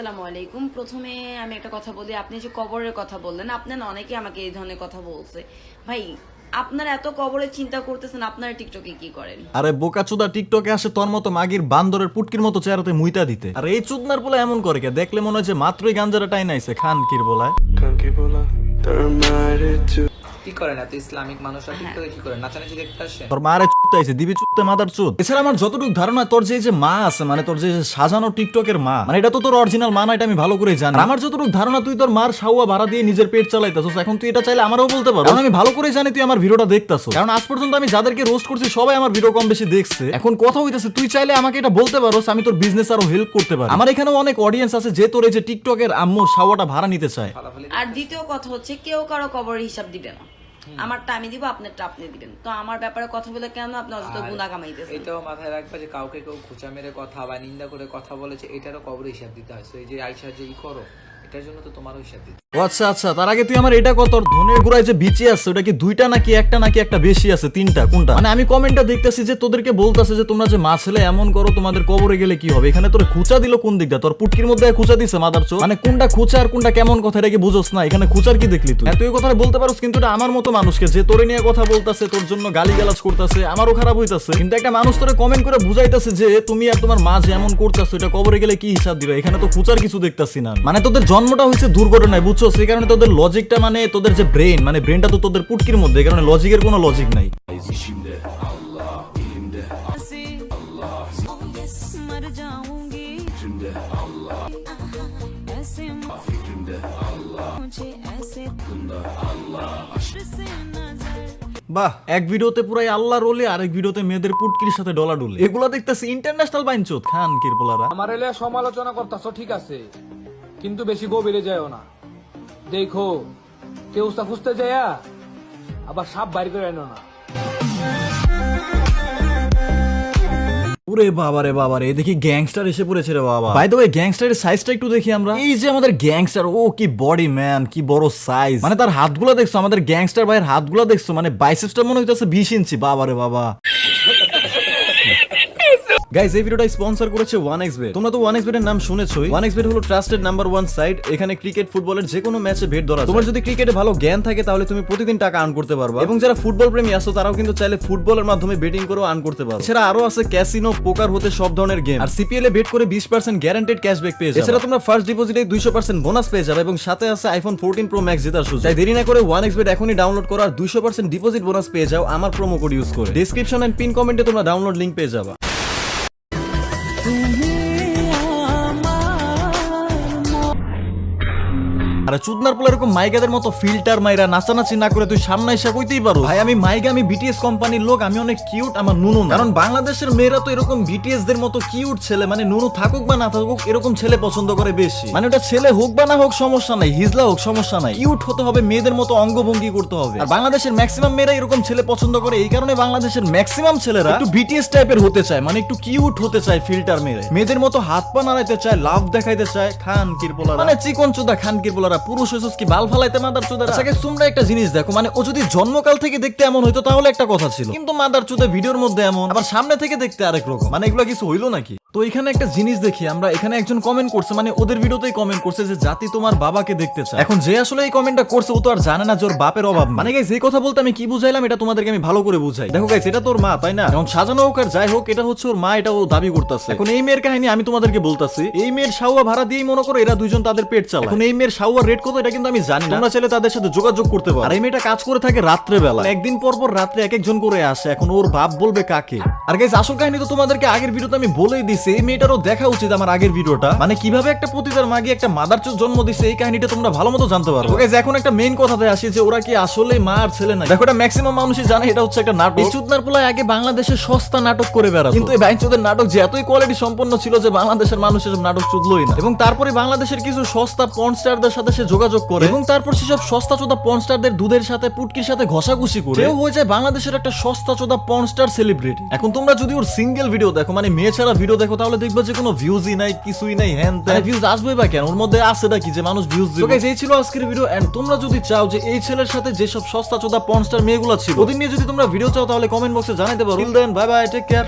আসসালামু আলাইকুম। প্রথমে আমি একটা কথা বলি আপনি যে কবরের কথা বললেন আপনার অনেকে আমাকে এই ধরনের কথা বলছে। ভাই আপনারা এত কবরের চিন্তা করতেছেন আপনারা টিকটকে কি করেন? আরে বোকা চুদা টিকটকে আসে তোর মতো মাগির বান্দরের পুটকির মতো চেহারাতে মুইতা দিতে। আর এই চুদনার বলে এমন করে কে? দেখলে মনে হয় যে মাত্রই গাঞ্জারা টাই নাইছে খান কির বলায় কি করেন এত ইসলামিক মানুষরা? টিকটকে কি করেন? নাচানাচি দেখতে আসে তোর মারে চুদতে আইছে দিবি মাদার চুদ। এছাড়া আমার যতটুকু ধারণা তোর যে যে মা আছে মানে তোর যে সাজানো টিকটকের মা মানে এটা তো তোর অরিজিনাল মা না এটা আমি ভালো করে জানি। আমার যতটুকু ধারণা তুই তোর মার সাউয়া ভাড়া দিয়ে নিজের পেট চালাইতাছস এখন তুই এটা চাইলে আমারও বলতে পারো। কারণ আমি ভালো করে জানি তুই আমার ভিডিওটা দেখতাছ কারণ আজ পর্যন্ত আমি যাদেরকে রোস্ট করছি সবাই আমার ভিডিও কম বেশি দেখছে। এখন কথা হইতাছে তুই চাইলে আমাকে এটা বলতে পারোস আমি তোর বিজনেস আরও হেল্প করতে পারি। আমার এখানেও অনেক অডিয়েন্স আছে যে তোর এই যে টিকটকের আম্মুর সাওয়াটা ভাড়া নিতে চায়। আর দ্বিতীয় কথা হচ্ছে কেউ কারও কবরের হিসাব দিবে না। আমারটা আমি দিব আপনারটা আপনি দিবেন। তো আমার ব্যাপারে কথা বলে কেন আপনি অযথা গুণা কামাইতেছেন? এটাও মাথায় রাখবে যে কাউকে কেউ খোঁচা মেরে কথা বা নিন্দা করে কথা বলেছে এটারও কবর হিসাব দিতে হয়। তো এই যে আইসা যে ই করো আচ্ছা আচ্ছা তার আগে তুই আমার এটা কত ধনের যে বিচি আছে, ওটা কি দুইটা নাকি একটা নাকি একটা বেশি আছে, তিনটা, কোনটা? মানে আমি কমেন্টটা দেখতেছি যে তোদেরকে বলতাছে যে তোমরা যে এমন করো, তোমাদের কবরে গেলে কি হবে? এখানে তোর খুচা দিল কোন দিকটা? তোর পুটকির মধ্যে খুচা দিছে মাদার মানে কোনটা খুচা আর কোনটা কেমন কথা, এটা কি বুঝোস না? এখানে খুচার কি দেখলি তুই? তুই বলতে পারোস কিন্তু এটা আমার মতো মানুষকে, যে তোরে নিয়ে কথা বলতাছে, তোর জন্য গালি গালাজ করতেছে, আমারও খারাপ হইতাছে। কিন্তু একটা মানুষ তোরে কমেন্ট করে বুঝাইতেছে যে তুমি আর তোমার মা এমন করতেছো, এটা কবরে গেলে কি হিসাব দিবে? এখানে তো খুচার কিছু দেখতাছি না মানে তোদের জন্মটা হয়েছে দুর্ঘটনায়, বুঝছ? সেই কারণে তোদের লজিকটা মানে তোদের যে ব্রেন মানে ব্রেনটা তো তোদের পুটকির মধ্যে কারণে লজিকের কোনো লজিক নাই। বাহ, এক ভিডিওতে পুরাই আল্লাহ রোলে, আরেক ভিডিওতে মেয়েদের পুটকির সাথে ডলা ডুলে। এগুলো দেখতেছি ইন্টারন্যাশনাল বাইনচোদ। খান কিরপোলারা। আমার এলে সমালোচনা করতেছ, ঠিক আছে। কিন্তু বেশি গভীরে যায়ও না। দেখো কেউ তা খুঁজতে যায় আবার সাপ বাইর করে আনো না। ওরে বাবা রে বাবা রে দেখি গ্যাংস্টার এসে পড়েছে রে বাবা। বাই দ্য ওয়ে গ্যাংস্টারের সাইজটা একটু দেখি আমরা। এই যে আমাদের গ্যাংস্টার ও কি বডি ম্যান কি বড় সাইজ মানে তার হাতগুলো দেখছ আমাদের গ্যাংস্টার ভাইয়ের হাতগুলো দেখছ মানে বাইসেপসটা মনে হইতাছে 20 ইঞ্চি বাবা রে বাবা। গাইস এই ভিডিওটা স্পন্সর করেছে ওয়ান এক্স বেট তোমরা তো ওয়ান এক্স বেটের নাম শুনেছোই। ওয়ান এক্স বেট হলো ট্রাস্টেড নাম্বার ওয়ান সাইট এখানে ক্রিকেট ফুটবলের যে কোনো ম্যাচে ভেট ধরা তোমার যদি ক্রিকেটে ভালো জ্ঞান থাকে, তাহলে তুমি প্রতিদিন টাকা আর্ন করতে পারবে। এবং যারা ফুটবল প্রেমী আছো, তারাও কিন্তু চাইলে ফুটবলের মাধ্যমে বেটিং করেও আর্ন করতে পারবে এছাড়া আরও আছে ক্যাসিনো পোকার হতে সব ধরনের গেম আর সিপিএল এ বেট করে বিশ পার্সেন্ট গ্যারান্টেড ক্যাশব্যাক পেয়ে যাবে। এছাড়া তোমরা ফার্স্ট ডিপোজিটে দুইশো পার্সেন্ট বোনাস পেয়ে যাবে এবং সাথে আছে আইফোন ফোরটিন প্রো ম্যাক্স জেতার সুযোগ। তাই দেরি না করে ওয়ান এক্স বেট এখনই ডাউনলোড করো আর দুইশো পার্সেন্ট ডিপোজিট বোনাস পেয়ে যাও আমার প্রোমো কোড ইউজ করে। ডিসক্রিপশন এন্ড পিন কমেন্টে তোমরা ডাউনলোড লিঙ্ক পেয়ে যাবা। 祝你 আরে চুদনার পোলা এরকম মাইগাদের মতো ফিল্টার মাইরা নাচানাচি না করে তুই সামনে এসে কইতেই পারো। ভাই আমি মাইগা আমি বিটিএস কোম্পানির লোক আমি অনেক কিউট আমার নুনু কারণ বাংলাদেশের মেয়েরা তো এরকম বিটিএস দের মতো কিউট ছেলে মানে নুনু থাকুক বা না থাকুক এরকম ছেলে পছন্দ করে বেশি। মানে ওটা ছেলে হোক বা না হোক সমস্যা নাই হিজলা হোক সমস্যা নাই। কিউট হতে হবে মেয়েদের মতো অঙ্গভঙ্গি করতে হবে। আর বাংলাদেশের ম্যাক্সিমাম মেয়েরা এরকম ছেলে পছন্দ করে এই কারণে বাংলাদেশের ম্যাক্সিমাম ছেলেরা একটু বিটিএস টাইপের হতে চায় মানে একটু কিউট হতে চায় ফিল্টার মেরে। মেয়েদের মতো হাত পা নাড়াইতে চায় লাভ দেখাইতে চায় খান কিরপোলারা মানে চিকন চোদা খান কিরপোলারা পুরুষ হইছস কি বাল ফালাইতে মাদার চুদা আচ্ছা তোমরা একটা জিনিস দেখো মানে ও যদি জন্মকাল থেকে দেখতে এমন হইতো তাহলে একটা কথা ছিল। কিন্তু মাদার চুদে ভিডিওর মধ্যে এমন আবার সামনে থেকে দেখতে আরেক রকম। মানে এগুলো কিছু হইল নাকি? তো এখানে একটা জিনিস দেখি, আমরা এখানে একজন কমেন্ট করছে মানে ওদের ভিডিওতেই কমেন্ট করছে যে জাতি তোমার বাবাকে দেখতে চায়। এখন যে আসলে এই কমেন্টটা করছে, ও তো আর জানে না যে ওর বাপের অভাব। মানে গাইস এই কথা বলতে আমি কি বুঝাইলাম, এটা তোমাদেরকে আমি ভালো করে বুঝাই। দেখো গাইস এটা তোর মা, তাই না? এখন সাজানো হোক আর যাই হোক, এটা হচ্ছে ওর মা, এটা ও দাবি করতেছে। এখন এই মেয়ের কাহিনী আমি তোমাদেরকে বলতাছি, এই মেয়ের শাওয়া ভাড়া দিয়েই মনে করো এরা দুইজন তাদের পেট চালায়। এখন এই মেয়ের শাওয়ার রেট কত, এটা কিন্তু আমি জানি না। তোমরা চাইলে তাদের সাথে যোগাযোগ করতে পারো। আর এই মেয়েটা কাজ করে থাকে রাত্রে বেলা একদিন পর পর রাত্রে এক একজন করে আসে, এখন ওর বাপ বলবে কাকে? আর গাইস আসল কাহিনী তো তোমাদেরকে আগের ভিডিওতে আমি বলেই দিছি এই মেয়েটারও দেখা উচিত আমার আগের ভিডিওটা। মানে কীভাবে একটা পতিতার মাগি একটা মাদার জন্ম দিছে এই কাহিনীটা তোমরা ভালো মতো জানতে পারো। গাইস এখন একটা মেইন কথাতে আসি যে ওরা কি আসলে মা আর ছেলে না দেখো এটা ম্যাক্সিমাম মানুষই জানে এটা হচ্ছে একটা নাটক। এই চুদনার পোলায় আগে বাংলাদেশে সস্তা নাটক করে বেড়াতো। কিন্তু এই বাইনচোদের নাটক যে এতই কোয়ালিটি সম্পন্ন ছিল যে বাংলাদেশের মানুষ এসব নাটক চুদলই না। এবং তারপরে বাংলাদেশের কিছু সস্তা পর্ন স্টারদের সাথে সে যোগাযোগ করে। এবং তারপর সেসব সস্তা চোদা পর্ন স্টারদের দুধের সাথে পুটকির সাথে ঘষাঘষি করে। সেও হয়ে যায় বাংলাদেশের একটা সস্তা চোদা পর্ন স্টার সেলিব্রিটি এখন তোমরা যদি ওর সিঙ্গেল ভিডিও দেখো মানে মেয়ে ছাড়া ভিডিও দেখো তাহলে দেখবে যে কোনো ভিউজই নাই কিছুই নাই হ্যান ভিউজ আসবে বা কেন? ওর মধ্যে আছে নাকি যে মানুষ ভিউজ দিবে? এই ছিল আজকের ভিডিও এন্ড তোমরা যদি চাও যে এই ছেলের সাথে যেসব সস্তা চোদা পনস্টার স্টার মেয়েগুলো ছিল ওদের নিয়ে যদি তোমরা ভিডিও চাও তাহলে কমেন্ট বক্সে জানাতে পারো। Then bye bye take care